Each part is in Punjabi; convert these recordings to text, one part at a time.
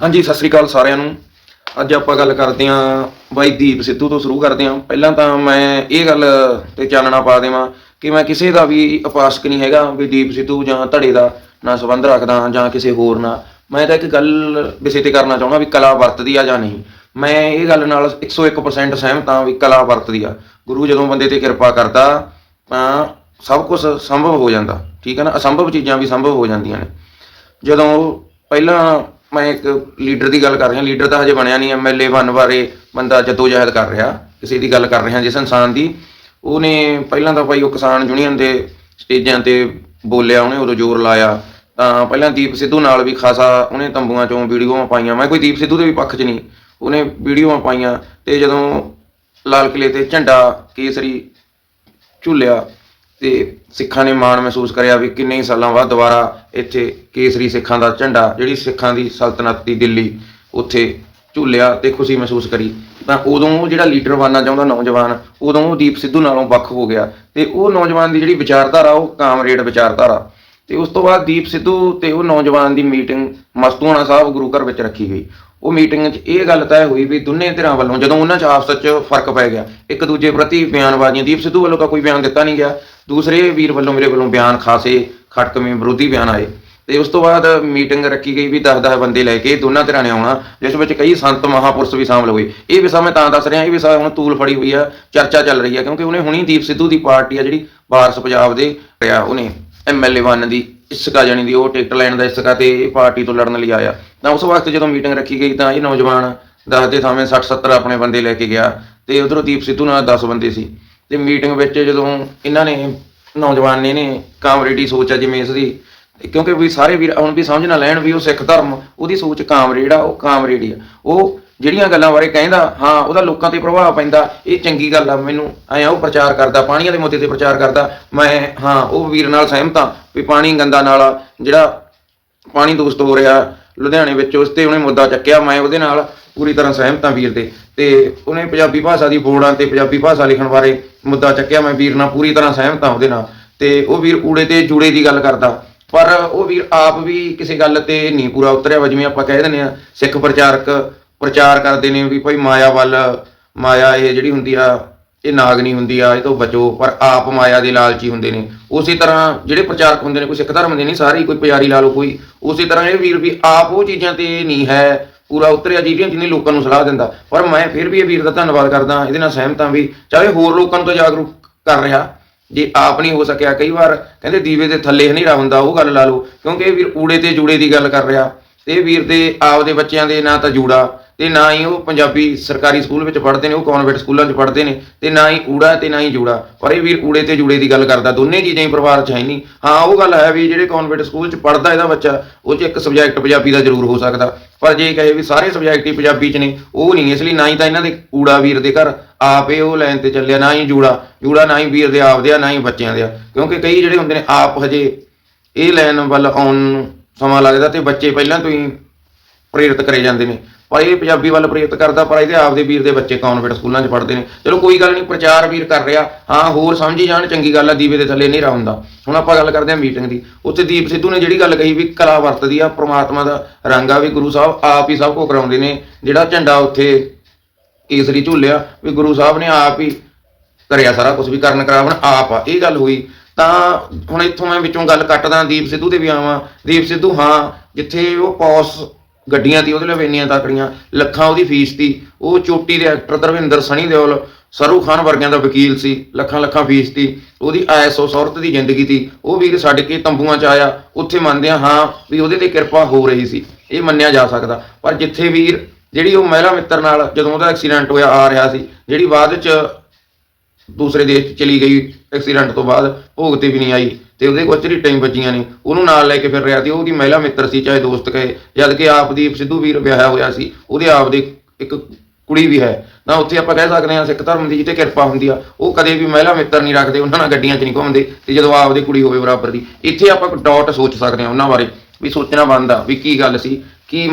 ਹਾਂਜੀ, ਸਤਿ ਸ੍ਰੀ ਅਕਾਲ ਸਾਰਿਆਂ ਨੂੰ। ਅੱਜ ਆਪਾਂ ਗੱਲ ਕਰਦੇ ਆਂ ਬਾਈ ਦੀਪ ਸਿੱਧੂ ਤੋਂ ਸ਼ੁਰੂ ਕਰਦੇ ਆਂ ਪਹਿਲਾਂ ਤਾਂ ਮੈਂ ਇਹ ਗੱਲ ਤੇ ਚਾਨਣਾ ਪਾ ਦੇਵਾਂ ਕਿ ਮੈਂ ਕਿਸੇ ਦਾ ਵੀ ਉਪਾਸਕ ਨਹੀਂ ਹੈਗਾ, ਵੀ ਦੀਪ ਸਿੱਧੂ ਜਾਂ ਧੜੇ ਦਾ ਨਾ ਸੰਬੰਧ ਰੱਖਦਾ ਜਾਂ ਕਿਸੇ ਹੋਰ ਨਾਲ। ਮੈਂ ਤਾਂ ਇੱਕ ਗੱਲ ਵਿਸ਼ੇ ਤੇ ਕਰਨਾ ਚਾਹੁੰਦਾ ਵੀ ਕਲਾ ਵਰਤਦੀ ਆ ਜਾਂ ਨਹੀਂ। ਮੈਂ ਇਹ ਗੱਲ ਨਾਲ 101% ਸਹਿਮਤ ਹਾਂ ਵੀ ਕਲਾ ਵਰਤਦੀ ਆ। ਗੁਰੂ ਜਦੋਂ ਬੰਦੇ ਤੇ ਕਿਰਪਾ ਕਰਦਾ ਤਾਂ ਸਭ ਕੁਝ ਸੰਭਵ ਹੋ ਜਾਂਦਾ। ਠੀਕ ਹੈ ਨਾ? ਅਸੰਭਵ ਚੀਜ਼ਾਂ ਵੀ ਸੰਭਵ ਹੋ ਜਾਂਦੀਆਂ ਨੇ। ਜਦੋਂ ਪਹਿਲਾਂ ਮੈਂ ਇੱਕ ਲੀਡਰ ਦੀ ਗੱਲ ਕਰ ਰਿਹਾ, ਲੀਡਰ ਤਾਂ ਹਜੇ ਬਣਿਆ ਨਹੀਂ ਐਮਐਲਏ ਬਣ ਬਾਰੇ ਬੰਦਾ ਜਦੋਜਹਿਦ ਕਰ ਰਿਹਾ, ਕਿਸੇ ਦੀ ਗੱਲ ਕਰ ਰਿਹਾ, ਜਿਸ ਇਨਸਾਨ ਦੀ। ਉਹਨੇ ਪਹਿਲਾਂ ਤਾਂ ਭਾਈ ਉਹ ਕਿਸਾਨ ਯੂਨੀਅਨ ਦੇ ਸਟੇਜਾਂ ਤੇ ਬੋਲਿਆ, ਉਹਨੇ ਉਦੋਂ ਜ਼ੋਰ ਲਾਇਆ। ਤਾਂ ਪਹਿਲਾਂ ਦੀਪ ਸਿੱਧੂ ਨਾਲ ਵੀ ਖਾਸਾ ਉਹਨੇ ਤੰਬੂਆਂ ਚੋਂ ਵੀਡੀਓਆਂ ਪਾਈਆਂ। ਮੈਂ ਕੋਈ ਦੀਪ ਸਿੱਧੂ ਦੇ ਵੀ ਪੱਖ 'ਚ ਨਹੀਂ। ਉਹਨੇ ਵੀਡੀਓਆਂ ਪਾਈਆਂ ਤੇ ਜਦੋਂ ਲਾਲ ਕਿਲੇ ਤੇ ਝੰਡਾ ਕੇਸਰੀ ਝੁੱਲਿਆ ਤੇ ਸਿੱਖਾਂ ਨੇ ਮਾਣ ਮਹਿਸੂਸ ਕਰਿਆ ਵੀ ਕਿੰਨੇ ਹੀ ਸਾਲਾਂ ਬਾਅਦ ਦੁਬਾਰਾ ਇੱਥੇ ਕੇਸਰੀ ਸਿੱਖਾਂ ਦਾ ਝੰਡਾ, ਜਿਹੜੀ ਸਿੱਖਾਂ ਦੀ ਸਲਤਨਤ ਦੀ ਦਿੱਲੀ ਉੱਥੇ ਝੂਲਿਆ ਤੇ ਖੁਸ਼ੀ ਮਹਿਸੂਸ ਕਰੀ। ਤਾਂ ਉਦੋਂ ਉਹ ਜਿਹੜਾ ਲੀਡਰ ਬਣਨਾ ਚਾਹੁੰਦਾ ਨੌਜਵਾਨ, ਉਦੋਂ ਉਹ ਦੀਪ ਸਿੱਧੂ ਨਾਲੋਂ ਵੱਖ ਹੋ ਗਿਆ ਤੇ ਉਹ ਨੌਜਵਾਨ ਦੀ ਜਿਹੜੀ ਵਿਚਾਰਧਾਰਾ, ਉਹ ਕਾਮਰੇਡ ਵਿਚਾਰਧਾਰਾ। ਤੇ ਉਸ ਤੋਂ ਬਾਅਦ ਦੀਪ ਸਿੱਧੂ ਤੇ ਉਹ ਨੌਜਵਾਨ ਦੀ ਮੀਟਿੰਗ ਮਸਤੂਆਣਾ ਸਾਹਿਬ ਗੁਰੂ ਘਰ ਵਿੱਚ ਰੱਖੀ ਗਈ। ਉਹ ਮੀਟਿੰਗ 'ਚ ਇਹ ਗੱਲ ਤੈਅ ਹੋਈ ਵੀ ਦੋਨੇ ਧਿਰਾਂ ਵੱਲੋਂ ਜਦੋਂ ਉਹਨਾਂ 'ਚ ਆਪਸ 'ਚ ਫ਼ਰਕ ਪੈ ਗਿਆ, ਇੱਕ ਦੂਜੇ ਪ੍ਰਤੀ ਬਿਆਨਬਾਜ਼ੀਆਂ, ਦੀਪ ਸਿੱਧੂ ਵੱਲੋਂ ਤਾਂ ਕੋਈ ਬਿਆਨ ਦਿੱਤਾ ਨਹੀਂ ਗਿਆ, ਦੂਸਰੇ ਵੀਰ ਵੱਲੋਂ ਮੇਰੇ ਵੱਲੋਂ ਬਿਆਨ ਖਾਸੇ ਖਟਕਵੇਂ ਵਿਰੋਧੀ ਬਿਆਨ ਆਏ। ਤੇ ਉਸ ਤੋਂ ਬਾਅਦ ਮੀਟਿੰਗ ਰੱਖੀ ਗਈ ਵੀ 10-10 ਬੰਦੇ ਲੈ ਕੇ ਦੋਨਾਂ ਧਿਰਾਂ ਨੇ ਆਉਣਾ, ਜਿਸ ਵਿੱਚ ਕਈ ਸੰਤ ਮਹਾਪੁਰਸ਼ ਵੀ ਸ਼ਾਮਲ ਹੋਏ। ਇਹ ਵਿਸ਼ਾ ਮੈਂ ਤਾਂ ਦੱਸ ਰਿਹਾ, ਇਹ ਵਿਸ਼ਾ ਹੁਣ ਤੂਲ ਫੜੀ ਹੋਈ ਆ, ਚਰਚਾ ਚੱਲ ਰਹੀ ਆ, ਕਿਉਂਕਿ ਉਹਨੇ ਹੁਣੀ ਦੀਪ ਸਿੱਧੂ ਦੀ ਪਾਰਟੀ ਆ ਜਿਹੜੀ ਵਾਰਸ ਪੰਜਾਬ ਦੇ, ਰਿਆ ਉਹਨੇ। ਐਮਐਲਏ ਵਨ ਦੀ, ਇਸਕਾ ਜਾਣੀ ਦੀ, ਉਹ ਟਿਕਟ ਲੈਣ ਦਾ ਇਸਕਾ ਤੇ ਇਹ ਪਾਰਟੀ ਤੋਂ ਲੜਨ ਲਈ ਆਇਆ। ਤਾਂ ਉਸ ਵਕਤ ਜਦੋਂ ਮੀਟਿੰਗ ਰੱਖੀ ਗਈ ਤਾਂ ਇਹ ਨੌਜਵਾਨ ਦਸ ਦੇ ਥਾਵੇਂ 60 70 ਆਪਣੇ ਬੰਦੇ ਲੈ ਕੇ ਗਿਆ ਤੇ ਉਧਰੋਂ ਦੀਪ ਸਿੱਧੂ ਨਾਲ 10 ਬੰਦੇ ਸੀ। ਤੇ ਮੀਟਿੰਗ ਵਿੱਚ ਜਦੋਂ ਇਹਨਾਂ ਨੇ, ਨੌਜਵਾਨ ਨੇ ਨੇ ਕਾਮਰੇਡੀ ਸੋਚ ਆ ਜਿਵੇਂ ਇਸ ਦੀ ਕਿਉਂਕਿ ਵੀ ਸਾਰੇ ਵੀਰ, ਹੁਣ ਵੀ ਸਮਝ ਨਾ ਲੈਣ ਵੀ ਉਹ ਸਿੱਖ ਧਰਮ, ਉਹਦੀ ਸੋਚ ਕਾਮਰੇਡ ਆ ਉਹ ਕਾਮਰੇਡੀ ਆ। ਉਹ ਜਿਹੜੀਆਂ ਗੱਲਾਂ ਬਾਰੇ ਕਹਿੰਦਾ, ਹਾਂ, ਉਹਦਾ ਲੋਕਾਂ ਤੇ ਪ੍ਰਭਾਵ ਪੈਂਦਾ, ਇਹ ਚੰਗੀ ਗੱਲ ਆ, ਮੈਨੂੰ ਐ ਉਹ ਪ੍ਰਚਾਰ ਕਰਦਾ, ਪਾਣੀਆਂ ਦੇ ਮੁੱਦੇ ਤੇ ਪ੍ਰਚਾਰ ਕਰਦਾ, ਮੈਂ, ਹਾਂ, ਉਹ ਵੀਰ ਨਾਲ ਸਹਿਮਤ ਹਾਂ ਵੀ ਪਾਣੀ ਗੰਦਾ ਨਾਲਾ, ਜਿਹੜਾ ਪਾਣੀ ਦੂਸ਼ਿਤ ਹੋ ਰਿਹਾ ਲੁਧਿਆਣੇ ਵਿੱਚ, ਉਸ ਤੇ ਉਹਨੇ ਮੁੱਦਾ ਚੱਕਿਆ, ਮੈਂ ਉਹਦੇ ਨਾਲ ਪੂਰੀ ਤਰ੍ਹਾਂ ਸਹਿਮਤ ਹਾਂ ਵੀਰ ਦੇ। ਤੇ ਉਹਨੇ ਪੰਜਾਬੀ ਭਾਸ਼ਾ ਦੀ ਬੋਰਡਾਂ ਤੇ ਪੰਜਾਬੀ ਭਾਸ਼ਾ ਲਿਖਣ ਬਾਰੇ ਮੁੱਦਾ ਚੱਕਿਆ, ਮੈਂ ਵੀਰ ਨਾਲ ਪੂਰੀ ਤਰ੍ਹਾਂ ਸਹਿਮਤ ਹਾਂ ਉਹਦੇ ਨਾਲ। ਤੇ ਉਹ ਵੀਰ ਊੜੇ ਤੇ ਜੂੜੇ ਦੀ ਗੱਲ ਕਰਦਾ, ਪਰ ਉਹ ਵੀਰ ਆਪ ਵੀ ਕਿਸੇ ਗੱਲ ਤੇ ਨਹੀਂ ਪੂਰਾ ਉਤਰਿਆ ਵਾ ਜਿਵੇਂ ਆਪਾਂ ਕਹਿ ਦਿੰਦੇ ਆ ਸਿੱਖ ਪ੍ਰਚਾਰਕ ਪ੍ਰਚਾਰ ਕਰਦੇ ਨੇ ਵੀ ਭਾਈ ਮਾਇਆ ਵੱਲ, ਮਾਇਆ ਇਹ ਜਿਹੜੀ ਹੁੰਦੀ ਆ, ਇਹ ਨਾਗਨੀ ਹੁੰਦੀ ਆ, ਇਹ ਤੋਂ ਬਚੋ, ਪਰ ਆਪ ਮਾਇਆ ਦੇ ਲਾਲਚੀ ਹੁੰਦੇ ਨੇ। ਉਸੇ ਤਰ੍ਹਾਂ ਜਿਹੜੇ ਪ੍ਰਚਾਰਕ ਹੁੰਦੇ ਨੇ, ਕੋਈ ਸਿੱਖ ਧਰਮ ਦੇ ਨਹੀਂ ਸਾਰੇ, ਕੋਈ ਪੁਜਾਰੀ ਲਾ ਲਓ ਕੋਈ, ਉਸੇ ਤਰ੍ਹਾਂ ਇਹ ਵੀਰ ਵੀ ਆਪ ਉਹ ਚੀਜ਼ਾਂ ਤੇ ਨਹੀਂ ਹੈ, ਪੂਰਾ ਉਤਰਿਆ ਜਿਹੜੀਆਂ ਜਿਹਨੇ ਲੋਕਾਂ ਨੂੰ ਸਲਾਹ ਦਿੰਦਾ। ਪਰ ਮੈਂ ਫਿਰ ਵੀ ਇਹ ਵੀਰ ਦਾ ਧੰਨਵਾਦ ਕਰਦਾ, ਇਹਦੇ ਨਾਲ ਸਹਿਮਤ ਹਾਂ ਵੀ ਚਾਹੇ ਹੋਰ ਲੋਕਾਂ ਨੂੰ ਤਾਂ ਜਾਗਰੂਕ ਕਰ ਰਿਹਾ, ਜੇ ਆਪ ਨਹੀਂ ਹੋ ਸਕਿਆ, ਕਈ ਵਾਰ ਕਹਿੰਦੇ ਦੀਵੇ ਦੇ ਥੱਲੇ ਹਨੇਰਾ ਹੁੰਦਾ, ਉਹ ਗੱਲ ਲਾ ਲਓ, ਕਿਉਂਕਿ ਇਹ ਵੀਰ ਊੜੇ ਤੇ ਜੂੜੇ ਦੀ ਗੱਲ ਕਰ ਰਿਹਾ। ਤੇ ਇਹ ਵੀਰ ਦੇ, ਆਪ ਦੇ ਬੱਚਿਆਂ ਦੇ ਨਾਂ ਤਾਂ ਜੂੜਾ ਤੇ ਨਾ ਹੀ ਉਹ ਪੰਜਾਬੀ ਸਰਕਾਰੀ ਸਕੂਲ ਵਿੱਚ ਪੜ੍ਹਦੇ ਨੇ, ਉਹ ਕਨਵੈਂਟ ਸਕੂਲਾਂ 'ਚ ਪੜ੍ਹਦੇ ਨੇ ਤੇ ਨਾ ਹੀ ਊੜਾ ਤੇ ਨਾ ਹੀ ਜੂੜਾ। ਪਰ ਇਹ ਵੀਰ ਊੜੇ ਤੇ ਜੂੜੇ ਦੀ ਗੱਲ ਕਰਦਾ, ਦੋਨੇ ਚੀਜ਼ਾਂ ਹੀ ਪਰਿਵਾਰ 'ਚ ਹੈ ਨਹੀਂ। ਹਾਂ, ਉਹ ਗੱਲ ਹੈ ਵੀ ਜਿਹੜੇ ਕਨਵੈਂਟ ਸਕੂਲ 'ਚ ਪੜ੍ਹਦਾ ਇਹਦਾ ਬੱਚਾ, ਉਹ 'ਚ ਇੱਕ ਸਬਜੈਕਟ ਪੰਜਾਬੀ ਦਾ ਜ਼ਰੂਰ ਹੋ ਸਕਦਾ। ਪਰ ਜੇ ਕਹੇ ਵੀ ਸਾਰੇ ਸਬਜੈਕਟ ਹੀ ਪੰਜਾਬੀ 'ਚ ਨੇ, ਉਹ ਨਹੀਂ, ਇਸ ਲਈ ਨਾ ਹੀ ਤਾਂ ਇਹਨਾਂ ਦੇ ਊੜਾ ਵੀਰ ਦੇ ਘਰ ਆਪੇ ਉਹ ਲਾਈਨ ਤੇ ਚੱਲਿਆ, ਨਾ ਹੀ ਜੂੜਾ। ਜੂੜਾ ਨਾ ਹੀ ਵੀਰ ਦੇ ਆਪਦੇ ਆ, ਨਾ ਹੀ ਬੱਚਿਆਂ ਦੇ ਆ। ਕਿਉਂਕਿ ਕਈ ਜਿਹੜੇ ਹੁੰਦੇ ਨੇ, ਆਪ ਹਜੇ ਇਹ ਲਾਈਨ ਵੱਲ ਆਉਣ ਨੂੰ ਸਮਾਂ ਲੱਗਦਾ ਤੇ ਬੱਚੇ ਪਹਿਲਾਂ ਤੋਂ ਹੀ ਪ੍ਰੇਰਿਤ ਕਰੇ ਜਾਂਦੇ ਨੇ। ਪਰ ਇਹ ਪੰਜਾਬੀ ਵੱਲ ਪ੍ਰੇਰਿਤ ਕਰਦਾ, ਪਰ ਇਹਦੇ ਆਪਦੇ ਵੀਰ ਦੇ ਬੱਚੇ ਕਨਵੈਂਟ ਸਕੂਲਾਂ 'ਚ ਪੜ੍ਹਦੇ ਨੇ? ਚਲੋ ਕੋਈ ਗੱਲ ਨਹੀਂ, ਪ੍ਰਚਾਰ ਵੀਰ ਕਰ ਰਿਹਾ। ਹਾਂ, ਹੋਰ ਸਮਝੀ ਜਾਣ, ਚੰਗੀ ਗੱਲ ਆ, ਦੀਵੇ ਦੇ ਥੱਲੇ ਹਨੇਰਾ ਹੁੰਦਾ ਹੁਣ ਆਪਾਂ ਗੱਲ ਕਰਦੇ ਹਾਂ ਮੀਟਿੰਗ ਦੀ। ਉੱਥੇ ਦੀਪ ਸਿੱਧੂ ਨੇ ਜਿਹੜੀ ਗੱਲ ਕਹੀ ਵੀ ਕਲਾ ਵਰਤਦੀ ਆ, ਪ੍ਰਮਾਤਮਾ ਦਾ ਰੰਗ ਆ ਵੀ ਗੁਰੂ ਸਾਹਿਬ ਆਪ ਹੀ ਸਭ ਕੁਝ ਕਰਾਉਂਦੇ ਨੇ। ਜਿਹੜਾ ਝੰਡਾ ਉੱਥੇ ਕੇਸਰੀ ਝੂਲਿਆ, ਵੀ ਗੁਰੂ ਸਾਹਿਬ ਨੇ ਆਪ ਹੀ ਕਰਿਆ ਸਾਰਾ ਕੁਝ ਵੀ, ਕਰਨ ਕਰਾਵਣ ਆਪ ਆ, ਇਹ ਗੱਲ ਹੋਈ। ਤਾਂ ਹੁਣ ਇੱਥੋਂ ਮੈਂ ਵਿੱਚੋਂ ਗੱਲ ਕੱਟਦਾ, ਦੀਪ ਸਿੱਧੂ ਤੇ ਵੀ ਆਵਾਂ। ਦੀਪ ਸਿੱਧੂ, ਹਾਂ, ਜਿੱਥੇ ਉਹ ਪੌਸ ਗੱਡੀਆਂ ਤੀ, ਉਹਦੇ ਲਈ ਇੰਨੀਆਂ ਤਕੜੀਆਂ, ਲੱਖਾਂ ਉਹਦੀ ਫੀਸ ਤੀ। ਉਹ ਚੋਟੀ ਦੇ ਐਕਟਰ ਧਰਮਿੰਦਰ ਸਣੀ ਦਿਓਲ ਸਰੂ ਖਾਨ ਵਰਗਿਆਂ ਦਾ ਵਕੀਲ ਸੀ, ਲੱਖਾਂ ਲੱਖਾਂ ਫੀਸ ਤੀ। ਉਹਦੀ ਐਸੋ ਸੌਰਤ ਦੀ ਜ਼ਿੰਦਗੀ ਤੀ। ਉਹ ਵੀਰ ਛੱਡ ਕੇ ਤੰਬੂਆਂ 'ਚ ਆਇਆ, ਉੱਥੇ ਮੰਨਦੇ ਆ, ਹਾਂ, ਵੀ ਉਹਦੇ ਤੇ ਕਿਰਪਾ ਹੋ ਰਹੀ ਸੀ। ਇਹ ਮੰਨਿਆ ਜਾ ਸਕਦਾ। ਪਰ ਜਿੱਥੇ ਵੀਰ, ਜਿਹੜੀ ਉਹ ਮਹਿਲਾ ਮਿੱਤਰ ਨਾਲ ਜਦੋਂ ਉਹਦਾ ਐਕਸੀਡੈਂਟ ਹੋਇਆ, ਆ ਰਿਹਾ ਸੀ, ਜਿਹੜੀ ਬਾਅਦ 'ਚ ਦੂਸਰੇ ਦੇਸ਼ 'ਚ ਚਲੀ ਗਈ ਐਕਸੀਡੈਂਟ ਤੋਂ ਬਾਅਦ ਭੋਗ ਤੇ ਵੀ ਨਹੀਂ ਆਈ। ਤੇ ਉਹਦੇ ਕੋਲ ਚਰੀ ਟਾਈਮ ਵੱਜੀਆਂ ਨੇ, ਉਹਨੂੰ ਨਾਲ ਲੈ ਕੇ ਫਿਰ ਰਿਹਾ ਸੀ, ਉਹਦੀ ਮਹਿਲਾ ਮਿੱਤਰ ਸੀ, ਚਾਹੇ ਦੋਸਤ ਕਹੇ ਜਦ ਕਿ ਆਪ ਦੀ ਸਿੱਧੂ ਵੀਰ ਵਿਆਹਿਆ ਹੋਇਆ ਸੀ, ਉਹਦੇ ਆਪ ਦੇ ਇੱਕ ਕੁੜੀ ਵੀ ਹੈ। ਨਾ ਉੱਥੇ ਆਪਾਂ ਕਹਿ ਸਕਦੇ ਹਾਂ ਸਿੱਖ ਧਰਮ ਦੀ ਜਿੱਤੇ ਕਿਰਪਾ ਹੁੰਦੀ ਆ, ਉਹ ਕਦੇ ਵੀ ਮਹਿਲਾ ਮਿੱਤਰ ਨਹੀਂ ਰੱਖਦੇ, ਉਹਨਾਂ ਨਾਲ ਗੱਡੀਆਂ 'ਚ ਨਹੀਂ ਘੁੰਮਦੇ, ਤੇ ਜਦੋਂ ਆਪਦੀ ਕੁੜੀ ਹੋਵੇ ਬਰਾਬਰ ਦੀ। ਇੱਥੇ ਆਪਾਂ ਡਾਟ ਸੋਚ ਸਕਦੇ ਹਾਂ ਉਹਨਾਂ ਬਾਰੇ, ਵੀ ਸੋਚਣਾ ਬਣਦਾ ਵੀ ਕੀ ਗੱਲ ਸੀ, ਕੀ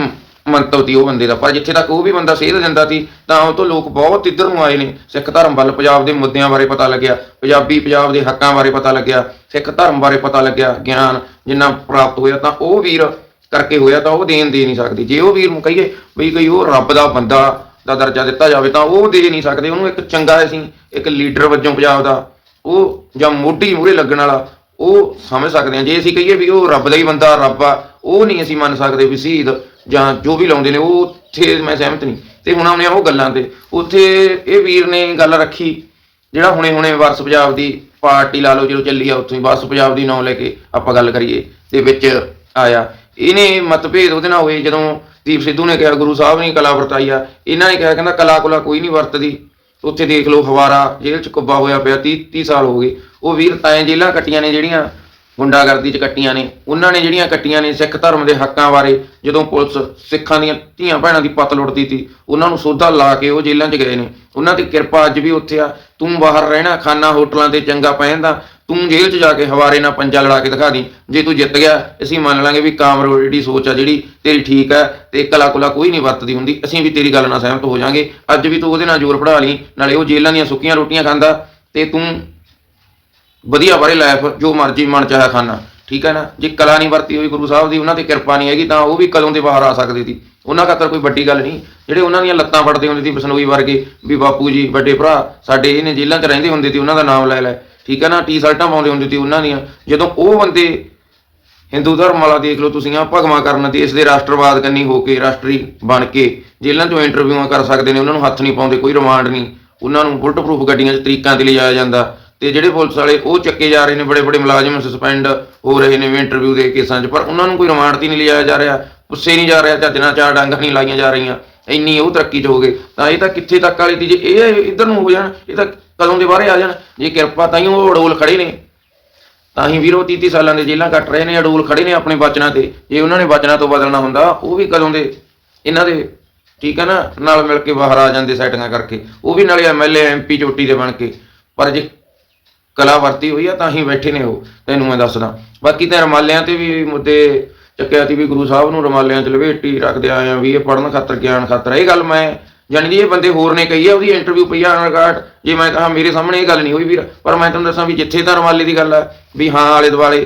ਮੰਤਵ ਸੀ ਉਹ ਬੰਦੇ ਦਾ। ਪਰ ਜਿੱਥੇ ਤੱਕ ਉਹ ਵੀ ਬੰਦਾ ਸੇਧ ਦਿੰਦਾ ਸੀ, ਤਾਂ ਉਹ ਤੋਂ ਲੋਕ ਬਹੁਤ ਇੱਧਰ ਨੂੰ ਆਏ ਨੇ। ਸਿੱਖ ਧਰਮ ਵੱਲ ਪੰਜਾਬ ਦੇ ਮੁੱਦਿਆਂ ਬਾਰੇ ਪਤਾ ਲੱਗਿਆ। ਪੰਜਾਬੀ, ਪੰਜਾਬ ਦੇ ਹੱਕਾਂ ਬਾਰੇ ਪਤਾ ਲੱਗਿਆ। ਸਿੱਖ ਧਰਮ ਬਾਰੇ ਪਤਾ ਲੱਗਿਆ। ਗਿਆਨ ਜਿੰਨਾ ਪ੍ਰਾਪਤ ਹੋਇਆ ਤਾਂ ਉਹ ਵੀਰ ਕਰਕੇ ਹੋਇਆ ਤਾਂ ਉਹ ਦੇਣ ਦੇ ਨਹੀਂ ਸਕਦੇ। ਜੇ ਉਹ ਵੀਰ ਨੂੰ ਕਹੀਏ ਵੀ ਕੋਈ ਉਹ ਰੱਬ ਦਾ ਬੰਦਾ ਦਾ ਦਰਜਾ ਦਿੱਤਾ ਜਾਵੇ ਤਾਂ ਉਹ ਦੇ ਨਹੀਂ ਸਕਦੇ। ਉਹਨੂੰ ਇੱਕ ਚੰਗਾ ਅਸੀਂ ਇੱਕ ਲੀਡਰ ਵਜੋਂ ਪੰਜਾਬ ਦਾ। ਉਹ ਜਾਂ ਮੋਢੀ ਮੂਹਰੇ ਲੱਗਣ ਵਾਲਾ, ਉਹ ਸਮਝ ਸਕਦੇ ਹਾਂ। ਜੇ ਅਸੀਂ ਕਹੀਏ ਵੀ ਉਹ ਰੱਬ ਦਾ ਹੀ ਬੰਦਾ, ਰੱਬ ਆ, ਉਹ ਨਹੀਂ ਅਸੀਂ ਮੰਨ ਸਕਦੇ ਵੀ ਸ਼ਹੀਦ ਜਾਂ ਜੋ ਵੀ ਲਾਉਂਦੇ ਨੇ, ਉਹ ਉੱਥੇ ਮੈਂ ਸਹਿਮਤ ਨਹੀਂ। ਤੇ ਹੁਣ ਆਉਂਦੇ ਆ ਉਹ ਗੱਲਾਂ ਤੇ। ਉੱਥੇ ਇਹ ਵੀਰ ਨੇ ਗੱਲ ਰੱਖੀ, ਜਿਹੜਾ ਹੁਣੇ ਹੁਣੇ ਵਰਸ ਪੰਜਾਬ ਦੀ ਪਾਰਟੀ ਲਾ ਲਓ, ਜਦੋਂ ਚੱਲੀ ਆ ਉੱਥੋਂ ਹੀ, ਵਰਸ ਪੰਜਾਬ ਦੀ ਨਾਂ ਲੈ ਕੇ ਆਪਾਂ ਗੱਲ ਕਰੀਏ, ਦੇ ਵਿੱਚ ਆਇਆ। ਇਹਨੇ ਮਤਭੇਦ ਉਹਦੇ ਨਾਲ ਹੋਏ, ਜਦੋਂ ਦੀਪ ਸਿੱਧੂ ਨੇ ਕਿਹਾ, ਗੁਰੂ ਸਾਹਿਬ ਨੇ ਕਲਾ ਵਰਤਾਈ ਆ, ਇਹਨਾਂ ਨੇ ਕਿਹਾ, ਕਹਿੰਦਾ ਕਲਾ ਕੁਲਾ ਕੋਈ ਨਹੀਂ ਵਰਤਦੀ। ਉੱਥੇ ਦੇਖ ਲਓ ਹਵਾਰਾ ਜੇਲ੍ਹ ਚ ਕੁੱਬਾ ਹੋਇਆ ਪਿਆ 30 30 ਸਾਲ ਹੋ ਗਏ। ਉਹ ਵੀਰ ਤਾਂ ਜੇਲ੍ਹਾਂ ਕੱਟੀਆਂ ਨੇ ਜਿਹੜੀਆਂ ਗੁੰਡਾਗਰਦੀ ਚ ਕੱਟੀਆਂ ਨੇ। ਉਹਨਾਂ ਨੇ ਜਿਹੜੀਆਂ ਕੱਟੀਆਂ ਨੇ ਸਿੱਖ ਧਰਮ ਦੇ ਹੱਕਾਂ ਬਾਰੇ, ਜਦੋਂ ਪੁਲਿਸ ਸਿੱਖਾਂ ਦੀਆਂ ਧੀਆਂ ਭੈਣਾਂ ਦੀ ਪਤ ਲੁੱਟਦੀ ਸੀ, ਉਹਨਾਂ ਨੂੰ ਸੋਧਾ ਲਾ ਕੇ ਉਹ ਜੇਲ੍ਹਾਂ 'ਚ ਗਏ ਨੇ। ਉਹਨਾਂ ਦੀ ਕਿਰਪਾ ਅੱਜ ਵੀ ਉੱਥੇ ਆ। ਤੂੰ ਬਾਹਰ ਰਹਿਣਾ ਖਾਣਾ ਹੋਟਲਾਂ ਤੇ ਚੰਗਾ ਪੈਂਦਾ ਤੂੰ ਜੇਲ੍ਹ 'ਚ ਜਾ ਕੇ ਹਵਾਰੇ ਨਾਲ ਪੰਜਾ ਲੜਾ ਕੇ ਦਿਖਾ ਦੀ। ਜੇ ਤੂੰ ਜਿੱਤ ਗਿਆ, ਅਸੀਂ ਮੰਨ ਲਾਂਗੇ ਵੀ ਕਾਮਰੇਡ ਦੀ ਸੋਚ ਆ ਜਿਹੜੀ ਤੇਰੀ ਠੀਕ ਹੈ ਤੇ ਕਲਾ ਕੁਲਾ ਕੋਈ ਨਹੀਂ ਵਰਤਦੀ ਹੁੰਦੀ। ਅਸੀਂ ਵੀ ਤੇਰੀ ਗੱਲ ਨਾਲ ਸਹਿਮਤ ਹੋ ਜਾਾਂਗੇ। ਅੱਜ ਵੀ ਤੂੰ ਉਹਦੇ ਨਾਲ ਜ਼ੋਰ ਪੜਾ ਲਈ, ਨਾਲੇ ਉਹ ਜੇਲ੍ਹਾਂ ਦੀਆਂ ਸੁੱਕੀਆਂ ਰੋਟੀਆਂ ਖਾਂਦਾ ਤੇ ਤੂੰ ਵਧੀਆ ਬਾਰੇ ਲਾਈਫ ਜੋ ਮਰਜ਼ੀ ਮਨ ਚਾਹਿਆ ਖਾਣਾ ਠੀਕ ਹੈ ਨਾ? ਜੇ ਕਲਾ ਨਹੀਂ ਵਰਤੀ ਹੋਈ ਗੁਰੂ ਸਾਹਿਬ ਦੀ, ਉਹਨਾਂ ਤੇ ਕਿਰਪਾ ਨਹੀਂ ਹੈਗੀ, ਤਾਂ ਉਹ ਵੀ ਕਦੋਂ ਦੇ ਬਾਹਰ ਆ ਸਕਦੇ ਸੀ। ਉਹਨਾਂ ਖਾਤਰ ਕੋਈ ਵੱਡੀ ਗੱਲ ਨਹੀਂ। ਜਿਹੜੇ ਉਹਨਾਂ ਦੀਆਂ ਲੱਤਾਂ ਫੜਦੇ ਹੁੰਦੇ ਸੀ ਬਸਨੋਈ ਵਰਗੇ, ਵੀ ਬਾਪੂ ਜੀ, ਵੱਡੇ ਭਰਾ, ਸਾਡੇ ਇਹਨੇ ਜੇਲ੍ਹਾਂ 'ਚ ਰਹਿੰਦੇ ਹੁੰਦੇ ਸੀ, ਉਹਨਾਂ ਦਾ ਨਾਮ ਲੈ ਲੈ, ਠੀਕ ਹੈ ਨਾ? ਟੀ-ਸ਼ਰਟਾਂ ਪਾਉਂਦੇ ਹੁੰਦੇ ਸੀ ਉਹਨਾਂ ਦੀਆਂ। ਜਦੋਂ ਉਹ ਬੰਦੇ ਹਿੰਦੂ ਧਰਮ ਵਾਲਾ ਦੇਖ ਲਓ ਤੁਸੀਂ ਆ ਭਗਵਾ ਕਰਨ ਤੇ ਇਸ ਦੇ ਰਾਸ਼ਟਰਵਾਦ ਕੰਨੀ ਹੋ ਕੇ, ਰਾਸ਼ਟਰੀ ਬਣ ਕੇ, ਜੇਲ੍ਹਾਂ 'ਚੋਂ ਇੰਟਰਵਿਊਆਂ ਕਰ ਸਕਦੇ ਨੇ, ਉਹਨਾਂ ਨੂੰ ਹੱਥ ਨਹੀਂ ਪਾਉਂਦੇ, ਕੋਈ ਰਿਮਾਂਡ ਨਹੀਂ। ਉਹਨਾਂ ਨੂੰ ਬੁਲਟ ਪ੍ਰੂਫ ਗੱਡੀਆਂ 'ਚ ਤਰੀਕਾਂ ਤੇ ਲਿਜਾਇਆ ਜਾਂਦਾ। ਤੇ ਜਿਹੜੇ ਪੁਲਿਸ ਵਾਲੇ ਉਹ ਚੱਕੇ ਜਾ ਰਹੇ ਨੇ, ਬੜੇ ਬੜੇ ਮੁਲਾਜ਼ਮ ਸਸਪੈਂਡ ਹੋ ਰਹੇ ਨੇ ਇੰਟਰਵਿਊ ਦੇ ਕੇਸਾਂ 'ਚ, ਪਰ ਉਹਨਾਂ ਨੂੰ ਕੋਈ ਰਿਮਾਂਡ ਤੇ ਨਹੀਂ ਲਿਜਾਇਆ ਜਾ ਰਿਹਾ ਪੁੱਛੇ ਨਹੀਂ ਜਾ ਰਿਹਾ ਚੱਜ ਚਾਰ ਡਾਂਗਾਂ ਨਹੀਂ ਲਾਈਆਂ ਜਾ ਰਹੀਆਂ, ਇੰਨੀ ਉਹ ਤਰੱਕੀ 'ਚ ਹੋ ਗਏ। ਤਾਂ ਇਹ ਤਾਂ ਕਿੱਥੇ ਤੱਕ ਵਾਲੀ ਤੀ ਜੇ ਇਹ ਇਧਰ ਨੂੰ ਹੋ ਜਾਣ, ਇਹ ਤਾਂ ਕਦੋਂ ਦੇ ਬਾਹਰੇ ਆ ਜਾਣ, ਜੇ ਕਿਰਪਾ ਤਾਂ ਹੀ ਉਹ ਅਡੋਲ ਖੜੇ ਨੇ। ਤਾਂ ਹੀ ਵੀਰੋ 30 ਸਾਲਾਂ ਦੇ ਜੇਲਾਂ ਕੱਟ ਰਹੇ ਨੇ ਅਡੋਲ ਖੜੇ ਨੇ ਆਪਣੇ ਬਚਨਾਂ ਤੇ। ਜੇ ਉਹਨਾਂ ਨੇ ਬਚਨਾਂ ਤੋਂ ਬਦਲਣਾ ਹੁੰਦਾ, ਉਹ ਵੀ ਕਦੋਂ ਦੇ ਇਹਨਾਂ ਦੇ, ਠੀਕ ਹੈ ਨਾ, ਨਾਲ ਮਿਲ ਕੇ ਬਾਹਰ ਆ ਜਾਂਦੇ ਸੈਟਿੰਗਾਂ ਕਰਕੇ। ਉਹ ਵੀ ਨਾਲੇ ਐਮਐਲਏ ਐਮਪੀ ਚੋਟੀ ਦੇ ਬਣ ਕੇ। ਪਰ ਜੇ ਕਲਾ ਵਰਤੀ ਹੋਈ ਆ, ਤਾਂ ਹੀ ਬੈਠੇ ਨੇ ਉਹ। ਤੈਨੂੰ ਮੈਂ ਦੱਸਦਾ। ਬਾਕੀ ਤਾਂ ਰਮਾਲਿਆਂ ਤੇ ਵੀ ਮੁੱਦੇ ਚੱਕਿਆ ਸੀ ਵੀ ਗੁਰੂ ਸਾਹਿਬ ਨੂੰ ਰਮਾਲਿਆਂ ਚ ਲਵੇਟੀ ਰੱਖਦੇ ਆਏ ਵੀ ਇਹ ਪੜਨ ਖਾਤਰ, ਗਿਆਨ ਖਾਤਰ। ਇਹ ਗੱਲ ਮੈਂ, ਜਾਣੀ ਜੀ ਇਹ ਬੰਦੇ ਹੋਰ ਨੇ ਕਹੀ ਆ, ਉਹਦੀ ਇੰਟਰਵਿਊ ਪਈ ਆ ਰਿਕਾਰਡ। ਜੇ ਮੈਂ ਕਹਾ ਮੇਰੇ ਸਾਹਮਣੇ ਇਹ ਗੱਲ ਨਹੀਂ ਹੋਈ ਵੀਰ, ਪਰ ਮੈਂ ਤੁਹਾਨੂੰ ਦੱਸਾਂ ਵੀ ਜਿੱਥੇ ਤਾਂ ਰਮਾਲੇ ਦੀ ਗੱਲ ਆ, ਵੀ ਹਾਂ ਆਲੇ ਦੁਆਲੇ,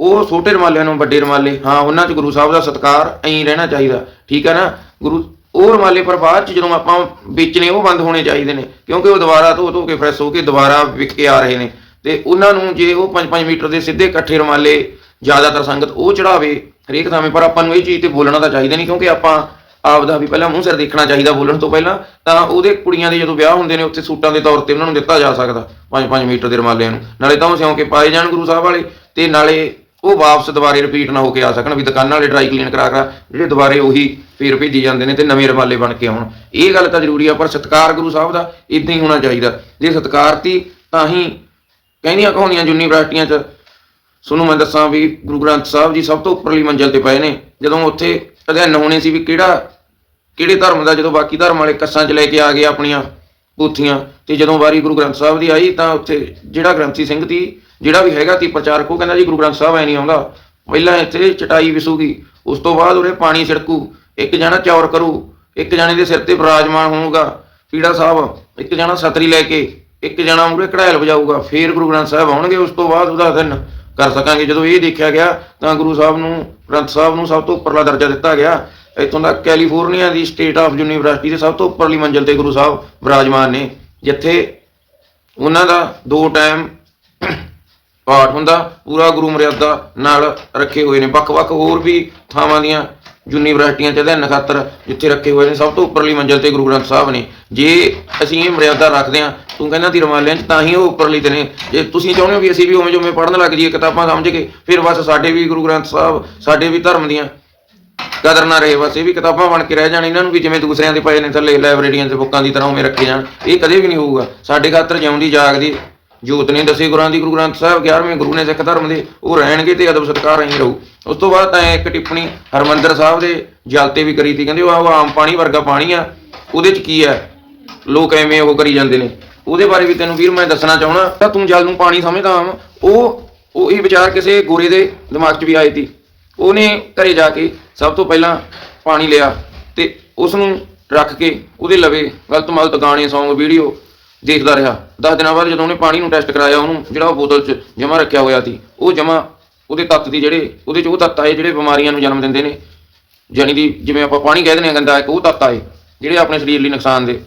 ਉਹ ਛੋਟੇ ਰਮਾਲਿਆਂ ਨੂੰ, ਵੱਡੇ ਰਮਾਲੇ, ਹਾਂ ਉਹਨਾਂ 'ਚ ਗੁਰੂ ਸਾਹਿਬ ਦਾ ਸਤਿਕਾਰ ਐਂ ਰਹਿਣਾ ਚਾਹੀਦਾ। ਠੀਕ ਹੈ ਨਾ? ਗੁਰੂ, ਉਹ ਰਮਾਲੇ ਪਰ ਬਾਅਦ 'ਚ ਜਦੋਂ ਆਪਾਂ ਵੇਚਣੇ, ਉਹ ਬੰਦ ਹੋਣੇ ਚਾਹੀਦੇ ਨੇ। ਕਿਉਂਕਿ ਉਹ ਦੁਬਾਰਾ ਧੋ ਧੋ ਕੇ ਫਰੈਸ਼ ਹੋ ਕੇ ਦੁਬਾਰਾ ਵਿਕ ਕੇ ਆ ਰਹੇ ਨੇ। ਤੇ ਉਹਨਾਂ ਨੂੰ ਜੇ ਉਹ 5-5 ਮੀਟਰ ਦੇ ਸਿੱਧੇ ਇਕੱਠੇ ਰਮਾਲੇ ਜ਼ਿਆਦਾਤਰ ਸੰਗਤ ਉਹ ਚੜਾਵੇ, ਹਰੇਕ ਥਾਵੇਂ ਪਰ ਆਪਾਂ ਨੂੰ ਇਹ ਚੀਜ਼ ਤੇ ਬੋਲਣਾ ਤਾਂ ਚਾਹੀਦਾ ਨਹੀਂ, ਕਿਉਂਕਿ ਆਪਾਂ ਆਪ ਦਾ ਵੀ ਪਹਿਲਾਂ ਮੂੰਹ ਸਿਰ ਦੇਖਣਾ ਚਾਹੀਦਾ ਬੋਲਣ ਤੋਂ ਪਹਿਲਾਂ। ਤਾਂ ਉਹਦੇ ਕੁੜੀਆਂ ਦੇ ਜਦੋਂ ਵਿਆਹ ਹੁੰਦੇ ਨੇ, ਉੱਥੇ ਸੂਟਾਂ ਦੇ ਤੌਰ ਤੇ ਉਹਨਾਂ ਨੂੰ ਦਿੱਤਾ ਜਾ ਸਕਦਾ 5-5 ਮੀਟਰ ਦੇ ਰਮਾਲਿਆਂ ਨੂੰ। ਨਾਲੇ ਤਾਂ ਉਹ ਸਿਉਂ ਕੇ ਪਾਏ ਜਾਣ ਗੁਰੂ ਸਾਹਿਬ ਵਾਲੇ, ਤੇ ਨਾਲੇ ਉਹ ਵਾਪਸ ਦੁਬਾਰੇ ਰਿਪੀਟ ਨਾ ਹੋ ਕੇ ਆ ਸਕਣ, ਵੀ ਦੁਕਾਨਾਂ ਵਾਲੇ ਡਰਾਈ ਕਲੀਨ ਕਰਾ ਕਰਾ, ਜਿਹੜੇ ਦੁਬਾਰੇ ਉਹੀ ਫੇਰ ਭੇਜੀ ਜਾਂਦੇ ਨੇ ਤੇ ਨਵੇਂ ਰਮਾਲੇ ਬਣ ਕੇ ਆਉਣ। ਇਹ ਗੱਲ ਤਾਂ ਜ਼ਰੂਰੀ ਆ, ਪਰ ਸਤਿਕਾਰ ਗੁਰੂ ਸਾਹਿਬ ਦਾ ਇਦਾਂ ਹੀ ਹੋਣਾ ਚਾਹੀਦਾ। ਜੇ ਸਤਿਕਾਰ ਤੀ, ਤਾਂ ਹੀ ਕਹਿੰਦੀਆਂ ਕਹਾਉਂਦੀਆਂ ਯੂਨੀਵਰਸਿਟੀਆਂ 'ਚ। ਤੁਹਾਨੂੰ ਮੈਂ ਦੱਸਾਂ ਵੀ ਗੁਰੂ ਗ੍ਰੰਥ ਸਾਹਿਬ ਜੀ ਸਭ ਤੋਂ ਉੱਪਰਲੀ ਮੰਜ਼ਲ ਤੇ ਪਏ ਨੇ। ਜਦੋਂ ਉੱਥੇ ਅਧਿਐਨ ਹੋਣੇ ਸੀ ਵੀ ਕਿਹੜਾ, ਕਿਹੜੇ ਧਰਮ ਦਾ, ਜਦੋਂ ਬਾਕੀ ਧਰਮ ਵਾਲੇ ਕੱਸਾਂ 'ਚ ਲੈ ਕੇ ਆ ਗਏ ਆਪਣੀਆਂ ਪੋਥੀਆਂ ਤੇ ਜਦੋਂ ਵਾਰੀ ਗੁਰੂ ਗ੍ਰੰਥ ਸਾਹਿਬ ਦੀ ਆਈ ਤਾਂ ਉੱਥੇ ਜਿਹੜਾ ਗ੍ਰੰਥੀ ਸਿੰਘ ਤੀ ਜਿਹੜਾ ਵੀ ਹੈਗਾ ਸੀ ਪ੍ਰਚਾਰਕ, ਉਹ ਕਹਿੰਦਾ ਜੀ ਗੁਰੂ ਗ੍ਰੰਥ ਸਾਹਿਬ ਐ ਨਹੀਂ ਆਉਂਦਾ। ਪਹਿਲਾਂ ਇੱਥੇ ਚਟਾਈ ਵਿਸੂਗੀ, ਉਸ ਤੋਂ ਬਾਅਦ ਉਹਨੇ ਪਾਣੀ ਛਿੜਕੂ, ਇੱਕ ਜਣਾ ਚੌਰ ਕਰੂ, ਇੱਕ ਜਣੇ ਦੇ ਸਿਰ ਤੇ ਵਿਰਾਜਮਾਨ ਹੋਊਗਾ। ਪੀੜਾ ਸਾਹਿਬ, ਇੱਕ ਜਣਾ ਛਤਰੀ ਲੈ ਕੇ ਇੱਕ ਜਣਾ ਮੂਰੇ ਕਢਾਇਲ ਵਜਾਊਗਾ, ਫੇਰ ਗੁਰੂ ਗ੍ਰੰਥ ਸਾਹਿਬ ਆਉਣਗੇ, ਉਸ ਤੋਂ ਬਾਅਦ ਉਹਦਾ ਦਿਨ ਕਰ ਸਕਾਂਗੇ। ਜਦੋਂ ਇਹ ਦੇਖਿਆ ਗਿਆ, ਤਾਂ ਗੁਰੂ ਸਾਹਿਬ ਨੂੰ, ਗ੍ਰੰਥ ਸਾਹਿਬ ਨੂੰ ਸਭ ਤੋਂ ਉੱਪਰਲਾ ਦਰਜਾ ਦਿੱਤਾ ਗਿਆ। ਇੱਥੋਂ ਦਾ ਕੈਲੀਫੋਰਨੀਆ ਦੀ ਸਟੇਟ ਆਫ ਯੂਨੀਵਰਸਿਟੀ ਦੇ ਸਭ ਤੋਂ ਉੱਪਰਲੀ ਮੰਜ਼ਲ ਤੇ ਗੁਰੂ ਸਾਹਿਬ ਵਿਰਾਜਮਾਨ ਨੇ, ਜਿੱਥੇ ਉਹਨਾਂ ਦਾ ਦੋ ਟਾਈਮ ਪਾਠ ਹੁੰਦਾ, ਪੂਰਾ ਗੁਰੂ ਮਰਿਆਦਾ ਨਾਲ ਰੱਖੇ ਹੋਏ ਨੇ। ਵੱਖ-ਵੱਖ ਹੋਰ ਵੀ ਥਾਵਾਂ ਦੀਆਂ ਯੂਨੀਵਰਸਿਟੀਆਂ ਚ ਅਧਿਐਨ ਖਾਤਰ ਜਿੱਥੇ ਰੱਖੇ ਹੋਏ ਨੇ, ਸਭ ਤੋਂ ਉੱਪਰਲੀ ਮੰਜ਼ਲ ਤੇ ਗੁਰੂ ਗ੍ਰੰਥ ਸਾਹਿਬ ਨੇ। ਜੇ ਅਸੀਂ ਇਹ ਮਰਿਆਦਾ ਰੱਖਦੇ ਹਾਂ, ਤੂੰ ਕਹਿੰਦਾ ਤੀ ਰਮਾਲਿਆਂ ਚ ਤਾਂ ਹੀ ਉਹ ਉੱਪਰਲੀ ਤੇ ਨੇ। ਜੇ ਤੁਸੀਂ ਚਾਹੁੰਦੇ ਹੋ ਵੀ ਅਸੀਂ ਵੀ ਉਵੇਂ ਜਿਵੇਂ ਪੜ੍ਹਨ ਲੱਗ ਜਾਈਏ, ਕਿਤਾਬਾਂ ਸਮਝ ਕੇ, ਫਿਰ ਬਸ ਸਾਡੇ ਵੀ ਗੁਰੂ ਗ੍ਰੰਥ ਸਾਹਿਬ, ਸਾਡੇ ਵੀ ਧਰਮ ਦੀਆਂ ਕਦਰ ਨਾ ਰਹੇ, ਬਸ ਇਹ ਵੀ ਕਿਤਾਬਾਂ ਬਣ ਕੇ ਰਹਿ ਜਾਣ, ਇਹਨਾਂ ਨੂੰ ਵੀ ਜਿਵੇਂ ਦੂਸਰਿਆਂ ਦੇ ਪਏ ਨੇ ਥੱਲੇ, ਲਾਇਬ੍ਰੇਰੀਆਂ ਤੇ ਬੁੱਕਾਂ ਦੀ ਤਰ੍ਹਾਂ ਉਵੇਂ ਰੱਖੇ ਜਾਣ। ਇਹ ਕਦੇ ਵੀ ਨਹੀਂ ਹੋਊਗਾ। ਸਾਡੇ ਖਾਤਰ ਜਿਉਂਦੀ ਜਾਗਦੀ ਜੋਤ ਨੇ ਦਸੇ ਗੁਰਾਂ ਦੀ, ਗੁਰੂ ਗ੍ਰੰਥ ਸਾਹਿਬ 11ਵੇਂ ਗੁਰੂ ਨੇ ਸਿੱਖ ਧਰਮ ਦੇ, ਉਹ ਰਹਿਣਗੇ ਤੇ ਅਦਬ ਸਤਕਾਰ ਰਹੀ ਰਹੂ। ਉਸ ਤੋਂ ਬਾਅਦ ਤਾਂ ਇੱਕ ਟਿੱਪਣੀ ਹਰਮੰਦਰ ਸਾਹਿਬ ਦੇ ਜਲ ਤੇ ਵੀ ਕਰੀ ਤੀ, ਕਹਿੰਦੇ ਉਹ ਆਮ ਪਾਣੀ ਵਰਗਾ ਪਾਣੀ ਆ, ਉਹਦੇ ਚ ਕੀ ਹੈ? ਲੋਕ ਐਵੇਂ ਉਹ ਕਰੀ ਜਾਂਦੇ ਨੇ। ਉਹਦੇ ਬਾਰੇ ਵੀ ਤੈਨੂੰ ਵੀਰ ਮੈਂ ਦੱਸਣਾ ਚਾਹਣਾ ਤਾਂ ਤੂੰ ਜਲ ਨੂੰ ਪਾਣੀ ਸਮਝਦਾ ਹਾਂ ਉਹ ਉਹ ਇਹ ਵਿਚਾਰ ਕਿਸੇ ਗੋਰੇ ਦੇ ਦਿਮਾਗ 'ਚ ਵੀ ਆਏ ਤੀ। ਉਹਨੇ ਘਰੇ ਜਾ ਕੇ ਸਭ ਤੋਂ ਪਹਿਲਾਂ ਪਾਣੀ ਲਿਆ ਤੇ ਉਸ ਨੂੰ ਰੱਖ ਕੇ ਉਹਦੇ ਲਵੇ ਗਲਤ ਮਲਤ ਗਾਣੇ, ਸੌਂਗ, ਵੀਡੀਓ ਦੇਖਦਾ ਰਿਹਾ। 10 ਦਿਨਾਂ ਬਾਅਦ ਜਦੋਂ ਉਹਨੇ ਪਾਣੀ ਨੂੰ ਟੈਸਟ ਕਰਾਇਆ, ਉਹਨੂੰ ਜਿਹੜਾ ਉਹ ਬੋਤਲ 'ਚ ਜਮਾ ਰੱਖਿਆ ਹੋਇਆ ਸੀ, ਉਹ ਜਮਾ ਉਹਦੇ ਤੱਤ ਦੀ ਜਿਹੜੇ, ਉਹਦੇ ਚ ਉਹ ਤੱਤ ਆਏ ਜਿਹੜੇ ਬਿਮਾਰੀਆਂ ਨੂੰ ਜਨਮ ਦਿੰਦੇ ਨੇ। ਜਾਣੀ ਦੀ ਜਿਵੇਂ ਆਪਾਂ ਪਾਣੀ ਕਹਿ ਦਿੰਦੇ ਆ ਗੰਦਾ, ਇੱਕ ਉਹ ਤੱਤ ਆਏ ਜਿਹੜੇ ਆਪਣੇ ਸਰੀਰ ਲਈ ਨੁਕਸਾਨ ਦੇ।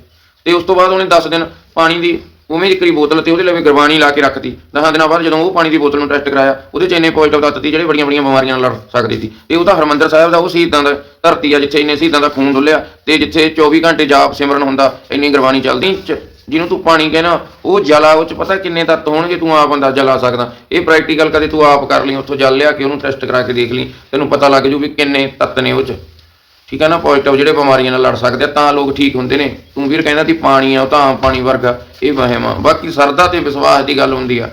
ਤੇ ਉਸ ਤੋਂ ਬਾਅਦ ਉਹਨੇ 10 ਦਿਨ ਪਾਣੀ ਦੀ ਉਵੇਂ ਜਿਕਰੀ ਬੋਤਲ ਤੇ ਉਹਦੇ ਲਵੇ ਗਰਵਾਣੀ ਲਾ ਕੇ ਰੱਖਤੀ। ਦਸਾਂ ਦਿਨਾਂ ਬਾਅਦ ਜਦੋਂ ਉਹ ਪਾਣੀ ਦੀ ਬੋਤਲ ਨੂੰ ਟੈਸਟ ਕਰਾਇਆ, ਉਹਦੇ ਚ ਇੰਨੇ ਪੋਜ਼ਿਟਿਵ ਤੱਤ ਸੀ ਜਿਹੜੇ ਬੜੀਆਂ ਬੜੀਆਂ ਬਿਮਾਰੀਆਂ ਨਾਲ ਲੜ ਸਕਦੇ ਸੀ। ਤੇ ਉਹਦਾ ਤਾਂ ਹਰਮੰਦਰ ਸਾਹਿਬ ਦਾ ਉਹ ਸ਼ਹੀਦਾਂ ਦਾ ਧਰਤੀ ਆ, ਜਿੱਥੇ ਇੰਨੇ ਸ਼ਹੀਦਾਂ ਦਾ ਖੂਨ ਡੁੱਲਿਆ ਤੇ ਜਿੱਥੇ 24 ਘੰਟੇ ਜਾਪ ਸਿਮਰਨ ਹੁੰਦਾ, ਇੰਨੀ ਗਰਵਾਣੀ ਚੱਲਦੀ ਜਿਹਨੂੰ ਤੂੰ ਪਾਣੀ ਕਹਿਣਾ, ਉਹ ਜਲਾ ਉਹ ਚ ਪਤਾ ਕਿੰਨੇ ਤੱਤ ਹੋਣਗੇ, ਤੂੰ ਆਪ ਅੰਦਾਜ਼ਾ ਜਲਾ ਸਕਦਾ। ਇਹ ਪ੍ਰੈਕਟੀਕਲ ਕਦੇ ਤੂੰ ਆਪ ਕਰ ਲਈ, ਉੱਥੋਂ ਜਲ ਲਿਆ ਕੇ ਉਹਨੂੰ ਟੈਸਟ ਕਰਾ ਕੇ ਦੇਖ ਲਈ, ਤੈਨੂੰ ਪਤਾ ਲੱਗ ਜੂ ਵੀ ਕਿੰਨੇ ਤੱਤ ਨੇ ਉਹ ਚ। ਠੀਕ ਹੈ ਨਾ ਪੋਜ਼ਿਟਿਵ ਜਿਹੜੇ ਬਿਮਾਰੀਆਂ ਨਾਲ ਲੜ ਸਕਦੇ ਆ, ਤਾਂ ਲੋਕ ਠੀਕ ਹੁੰਦੇ ਨੇ। ਤੂੰ ਵੀਰ ਕਹਿੰਦਾ ਸੀ ਪਾਣੀ ਆ, ਉਹ ਤਾਂ ਆਮ ਪਾਣੀ ਵਰਗਾ, ਇਹ ਵਹਿਮ ਆ। ਬਾਕੀ ਸਰਦਾ ਤੇ ਵਿਸ਼ਵਾਸ ਦੀ ਗੱਲ ਹੁੰਦੀ ਆ।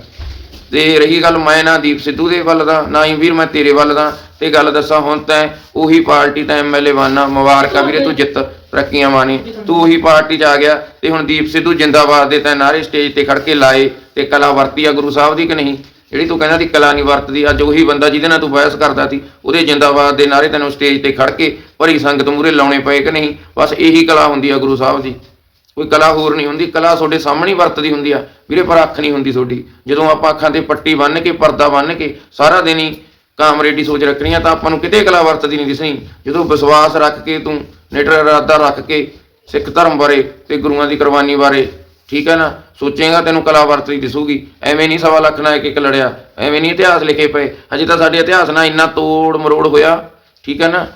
ਤੇ ਰਹੀ ਗੱਲ ਮੈਂ ਨਾ ਦੀਪ ਸਿੱਧੂ ਦੇ ਵੱਲ ਦਾ, ਨਾ ਹੀ ਵੀਰ ਮੈਂ ਤੇਰੇ ਵੱਲ ਦਾ ਤੇ ਗੱਲ ਦੱਸਾਂ ਹੁਣ ਤਾਂ ਉਹੀ ਪਾਰਟੀ ਤਾਂ ਐਮਐਲਏ ਬਾਨਾ ਮੁਬਾਰਕਾ ਵੀਰੇ ਤੂੰ ਜਿੱਤ ਤਰੱਕੀਆਂ ਮਾਣੀ ਤੂੰ ਉਹੀ ਪਾਰਟੀ 'ਚ ਆ ਗਿਆ ਤੇ ਹੁਣ ਦੀਪ ਸਿੱਧੂ ਜਿੰਦਾਬਾਦ ਦੇ ਤਾਂ ਨਾਰੇ ਸਟੇਜ ਤੇ ਖੜ ਕੇ ਲਾਏ ਤੇ ਕਲਾ ਵਰਤੀ ਆ ਗੁਰੂ ਸਾਹਿਬ ਦੀ ਕਿ ਨਹੀਂ? ਜਿਹੜੀ ਤੂੰ ਕਹਿੰਦਾ ਸੀ ਕਲਾ ਨਹੀਂ ਵਰਤਦੀ ਅੱਜ ਉਹੀ ਬੰਦਾ ਜਿਹਦੇ ਨਾਲ ਤੂੰ ਬਹਿਸ ਕਰਦਾ ਸੀ ਉਹਦੇ ਜਿੰਦਾਬਾਦ ਦੇ ਨਾਰੇ ਤੈਨੂੰ ਸਟੇਜ ਤੇ ਖੜ ਕੇ ਭਰੀ ਸੰਗਤ ਮੂਹਰੇ ਲਾਉਣੇ ਪਏ ਕਿ ਨਹੀਂ? ਬਸ ਇਹੀ ਕਲਾ ਹੁੰਦੀ ਆ ਗੁਰੂ ਸਾਹਿਬ ਦੀ। ਕੋਈ ਕਲਾ ਹੋਰ ਨਹੀਂ ਹੁੰਦੀ ਕਲਾ ਤੁਹਾਡੇ ਸਾਹਮਣੇ ਵਰਤਦੀ ਹੁੰਦੀ ਆ। ਵੀਰੇ ਪਰ ਅੱਖ ਨਹੀਂ ਹੁੰਦੀ ਤੁਹਾਡੀ। ਜਦੋਂ ਆਪਾਂ ਅੱਖਾਂ ਤੇ ਪੱਟੀ ਬੰਨ੍ਹ ਕੇ ਪਰਦਾ ਬੰਨ੍ਹ ਕੇ ਸਾਰਾ ਦਿਨ ਹੀ ਕਾਮਰੇਡੀ ਸੋਚ ਰੱਖਣੀ ਆ ਤਾਂ ਆਪਾਂ ਨੂੰ ਕਿਤੇ ਕਲਾ ਵਰਤਦੀ ਨਹੀਂ ਦਿਸਣੀ ਜਦੋਂ ਵਿਸ਼ਵਾਸ ਰੱਖ ਕੇ ਤੂੰ ਨਿਡਰ ਇਰਾਦਾ ਰੱਖ ਕੇ ਸਿੱਖ ਧਰਮ ਬਾਰੇ ਤੇ ਗੁਰੂਆਂ ਦੀ ਕੁਰਬਾਨੀ ਬਾਰੇ, ਠੀਕ ਹੈ ਨਾ? ਸੋਚੇਗਾ ਤੈਨੂੰ ਕਲਾ ਵਰਤਦੀ ਦਿਸੂਗੀ। ਐਵੇਂ ਨਹੀਂ ਸਵਾ ਲੱਖ ਨਾਲ ਇੱਕ ਇੱਕ ਲੜਿਆ। ਐਵੇਂ ਨਹੀਂ ਇਤਿਹਾਸ ਲਿਖੇ ਪਏ। ਹਜੇ ਤਾਂ ਸਾਡੇ ਇਤਿਹਾਸ ਨਾਲ ਇੰਨਾ ਤੋੜ ਮਰੋੜ ਹੋਇਆ। ਠੀਕ ਹੈ ਨਾ?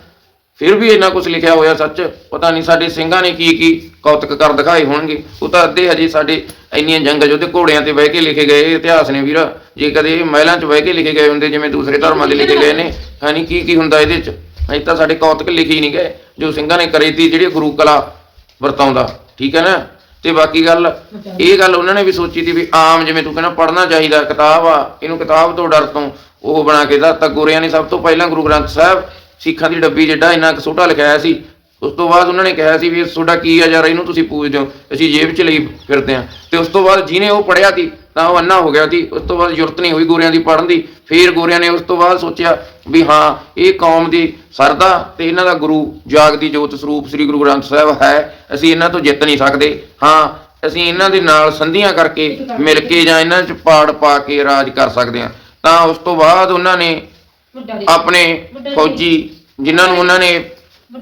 ਫਿਰ ਵੀ ਇੰਨਾ ਕੁਝ ਲਿਖਿਆ ਹੋਇਆ ਸੱਚ, ਪਤਾ ਨਹੀਂ ਸਾਡੇ ਸਿੰਘਾਂ ਨੇ ਕੀ ਕੀ ਕੌਤਕ ਕਰ ਦਿਖਾਏ ਹੋਣਗੇ। ਉਹ ਤਾਂ ਅੱਧੇ ਹਜੇ ਸਾਡੇ ਇੰਨੀਆਂ ਜੰਗ ਜੋਧੇ ਘੋੜਿਆਂ ਤੇ ਬਹਿ ਕੇ ਲਿਖੇ ਗਏ ਇਤਿਹਾਸ ਨੇ ਵੀਰ। ਜੇ ਕਦੇ ਮਹਿਲਾਂ 'ਚ ਬਹਿ ਕੇ ਲਿਖੇ ਗਏ ਹੁੰਦੇ, ਜਿਵੇਂ ਦੂਸਰੇ ਧਰਮਾਂ ਦੇ ਲਿਖੇ ਗਏ ਨੇ ਹਾਨੀ ਕੀ ਕੀ ਹੁੰਦਾ ਇਹਦੇ 'ਚ? ਅਜੇ ਤਾਂ ਸਾਡੇ ਕੌਤਕ ਲਿਖੇ ਹੀ ਨਹੀਂ ਗਏ, ਜੋ ਸਿੰਘਾਂ ਨੇ ਕਰੀ ਤੀ ਜਿਹੜੀ ਗੁਰੂ ਕਲਾ ਵਰਤਾਉਂਦਾ, ਠੀਕ ਹੈ ਨਾ? ਤੇ ਬਾਕੀ ਗੱਲ, ਇਹ ਗੱਲ ਉਹਨਾਂ ਨੇ ਵੀ ਸੋਚੀ ਤੀ ਵੀ ਆਮ ਜਿਵੇਂ ਤੂੰ ਕਹਿੰਦਾ ਪੜ੍ਹਨਾ ਚਾਹੀਦਾ, ਕਿਤਾਬ ਆ, ਇਹਨੂੰ ਕਿਤਾਬ ਤੋਂ ਡਰ ਤੋਂ ਉਹ ਬਣਾ ਕੇ ਦਿੱਤਾ। ਗੋਰਿਆਂ ਨੇ ਸਭ ਤੋਂ ਪਹਿਲਾਂ ਗੁਰੂ ਗ੍ਰੰਥ ਸਾਹਿਬ ਸਿੱਖਾਂ ਦੀ ਡੱਬੀ ਜਿੱਡਾ ਇੰਨਾ ਕੁ ਛੋਟਾ ਲਿਖਾਇਆ ਸੀ, ਉਸ ਤੋਂ ਬਾਅਦ ਉਹਨਾਂ ਨੇ ਕਿਹਾ ਸੀ ਵੀ ਤੁਹਾਡਾ ਕੀ ਆ ਯਾਰ, ਇਹਨੂੰ ਤੁਸੀਂ ਪੂਜਦੇ ਹੋ ਅਸੀਂ ਜੇਬ 'ਚ ਲਈ ਫਿਰਦੇ ਹਾਂ। ਤੇ ਉਸ ਤੋਂ ਬਾਅਦ ਜਿਹਨੇ ਉਹ ਪੜਿਆ ਸੀ, ਤਾਂ ਉਹ ਅੰਨਾ ਹੋ ਗਿਆ ਸੀ, ਉਸ ਤੋਂ ਬਾਅਦ ਜ਼ਰੂਰਤ ਨਹੀਂ ਹੋਈ ਗੋਰਿਆਂ ਦੀ ਪੜਨ ਦੀ, ਫੇਰ ਗੋਰਿਆਂ ਨੇ ਉਸ ਤੋਂ ਬਾਅਦ ਸੋਚਿਆ ਵੀ ਹਾਂ, ਇਹ ਕੌਮ ਦੀ ਸਰਦਾ ਤੇ ਇਹਨਾਂ ਦਾ ਗੁਰੂ ਜਾਗਦੀ ਜੋਤ ਸਰੂਪ ਸ੍ਰੀ ਗੁਰੂ ਗ੍ਰੰਥ ਸਾਹਿਬ ਹੈ, ਅਸੀਂ ਇਹਨਾਂ ਤੋਂ ਜਿੱਤ ਨਹੀਂ ਸਕਦੇ। ਹਾਂ, ਅਸੀਂ ਇਹਨਾਂ ਦੇ ਨਾਲ ਸੰਧੀਆਂ ਕਰਕੇ ਮਿਲ ਕੇ ਜਾਂ ਇਹਨਾਂ 'ਚ ਪਾੜ ਪਾ ਕੇ ਰਾਜ ਕਰ ਸਕਦੇ ਹਾਂ। ਤਾਂ ਉਸ ਤੋਂ ਬਾਅਦ ਉਹਨਾਂ ਨੇ ਆਪਣੇ ਫੌਜੀ ਜਿਨ੍ਹਾਂ ਨੂੰ ਉਹਨਾਂ ਨੇ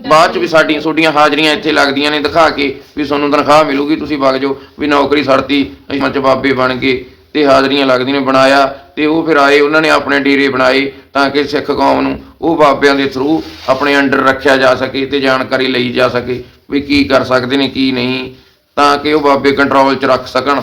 ਬਾਅਦ ਚ ਵੀ ਸਾਡੀਆਂ ਤੁਹਾਡੀਆਂ ਹਾਜ਼ਰੀਆਂ ਇੱਥੇ ਲੱਗਦੀਆਂ ਨੇ ਦਿਖਾ ਕੇ ਵੀ ਤੁਹਾਨੂੰ ਤਨਖਾਹ ਮਿਲੂਗੀ ਤੁਸੀਂ ਵਗ ਜਾਓ ਵੀ ਨੌਕਰੀ ਛੱਡਤੀ ਅਸੀਂ ਮੱਚ ਬਾਬੇ ਬਣ ਗਏ ਤੇ ਹਾਜ਼ਰੀਆਂ ਲੱਗਦੀਆਂ ਨੇ ਬਣਾਇਆ ਤੇ ਉਹ ਫਿਰ ਆਏ ਉਹਨਾਂ ਨੇ ਆਪਣੇ ਡੇਰੇ ਬਣਾਏ ਤਾਂ ਕਿ ਸਿੱਖ ਕੌਮ ਨੂੰ ਉਹ ਬਾਬਿਆਂ ਦੇ ਥਰੂ ਆਪਣੇ ਅੰਡਰ ਰੱਖਿਆ ਜਾ ਸਕੇ ਤੇ ਜਾਣਕਾਰੀ ਲਈ ਜਾ ਸਕੇ ਵੀ ਕੀ ਕਰ ਸਕਦੇ ਨੇ ਕੀ ਨਹੀਂ ਤਾਂ ਕਿ ਉਹ ਬਾਬੇ ਕੰਟਰੋਲ 'ਚ ਰੱਖ ਸਕਣ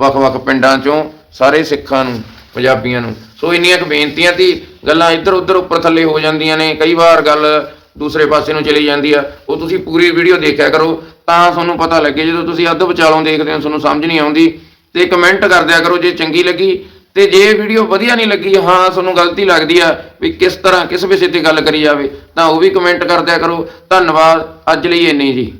ਵੱਖ-ਵੱਖ ਪਿੰਡਾਂ 'ਚੋਂ ਸਾਰੇ ਸਿੱਖਾਂ ਨੂੰ ਪੰਜਾਬੀਆਂ ਨੂੰ। ਸੋ ਇੰਨੀਆਂ ਕੁ ਬੇਨਤੀਆਂ ਤੀ, ਗੱਲਾਂ ਇੱਧਰ ਉੱਧਰ ਉੱਪਰ ਥੱਲੇ ਹੋ ਜਾਂਦੀਆਂ ਨੇ, ਕਈ ਵਾਰ ਗੱਲ ਦੂਸਰੇ ਪਾਸੇ ਨੂੰ ਚਲੀ ਜਾਂਦੀ ਆ, ਉਹ ਤੁਸੀਂ ਪੂਰੀ ਵੀਡੀਓ ਦੇਖਿਆ ਕਰੋ, ਤਾਂ ਤੁਹਾਨੂੰ ਪਤਾ ਲੱਗੇ ਜਦੋਂ ਤੁਸੀਂ ਅੱਧ ਵਿਚਾਲੋਂ ਦੇਖਦੇ ਹੋ, ਤੁਹਾਨੂੰ ਸਮਝ ਨਹੀਂ ਆਉਂਦੀ, ਤੇ ਕਮੈਂਟ ਕਰ ਦਿਆ ਕਰੋ ਜੇ ਚੰਗੀ ਲੱਗੀ, ਤੇ ਜੇ ਵੀਡੀਓ ਵਧੀਆ ਨਹੀਂ ਲੱਗੀ, ਹਾਂ, ਤੁਹਾਨੂੰ ਗਲਤੀ ਲੱਗਦੀ ਆ ਵੀ ਕਿਸ ਤਰ੍ਹਾਂ, ਕਿਸ ਵਿਸ਼ੇ ਤੇ ਗੱਲ ਕਰੀ ਜਾਵੇ, ਤਾਂ ਉਹ ਵੀ ਕਮੈਂਟ ਕਰ ਦਿਆ ਕਰੋ, ਧੰਨਵਾਦ, ਅੱਜ ਲਈ ਇੰਨੀ ਜੀ।